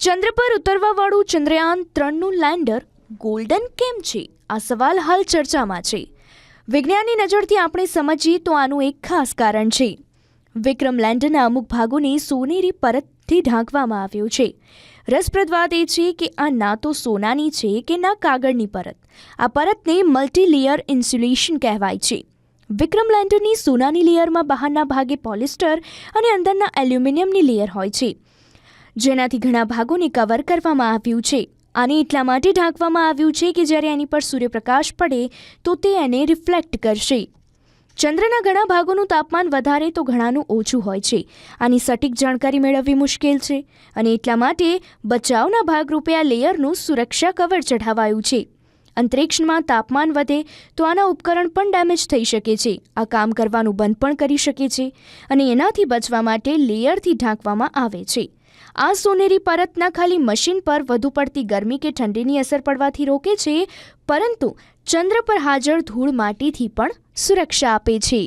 ચંદ્ર પર ઉતરવાવાળું ચંદ્રયાન ત્રણનું લેન્ડર ગોલ્ડન કેમ છે? આ સવાલ હાલ ચર્ચામાં છે. વિજ્ઞાનની નજરથી આપણે સમજીએ તો આનું એક ખાસ કારણ છે. વિક્રમ લેન્ડરના અમુક ભાગોને સોનેરી પરતથી ઢાંકવામાં આવ્યું છે. રસપ્રદ વાત એ છે કે આ ના તો સોનાની છે કે ના કાગળની પરત. આ પરતને મલ્ટીલેયર ઇન્સ્યુલેશન કહેવાય છે. વિક્રમ લેન્ડરની સોનાની લેયરમાં બહારના ભાગે પોલિસ્ટર અને અંદરના એલ્યુમિનિયમની લેયર હોય છે. જેનાથી ઘણા ભાગોને કવર કરવામાં આવ્યું છે. આને એટલા માટે ઢાંકવામાં આવ્યું છે કે જ્યારે એની પર સૂર્યપ્રકાશ પડે, તો તે એને રિફ્લેક્ટ કરશે. ચંદ્રના ઘણા ભાગોનું તાપમાન વધારે તો ઘણાનું ઓછું હોય છે. આની સટીક જાણકારી મેળવવી મુશ્કેલ છે. અને એટલા માટે બચાવના ભાગરૂપે આ લેયરનું સુરક્ષા કવર ચઢાવાયું છે. અંતરિક્ષમાં તાપમાન વધે, તો આના ઉપકરણ પણ ડેમેજ થઈ શકે છે. આ કામ કરવાનું બંધ પણ કરી શકે છે અને એનાથી બચવા માટે લેયરથી ઢાંકવામાં આવે છે. આ સોનેરી પરતના ખાલી મશીન પર વધુ પડતી ગરમી કે ઠંડીની અસર પડવાથી રોકે છે, પરંતુ ચંદ્ર પર હાજર ધૂળ માટીથી પણ સુરક્ષા આપે છે.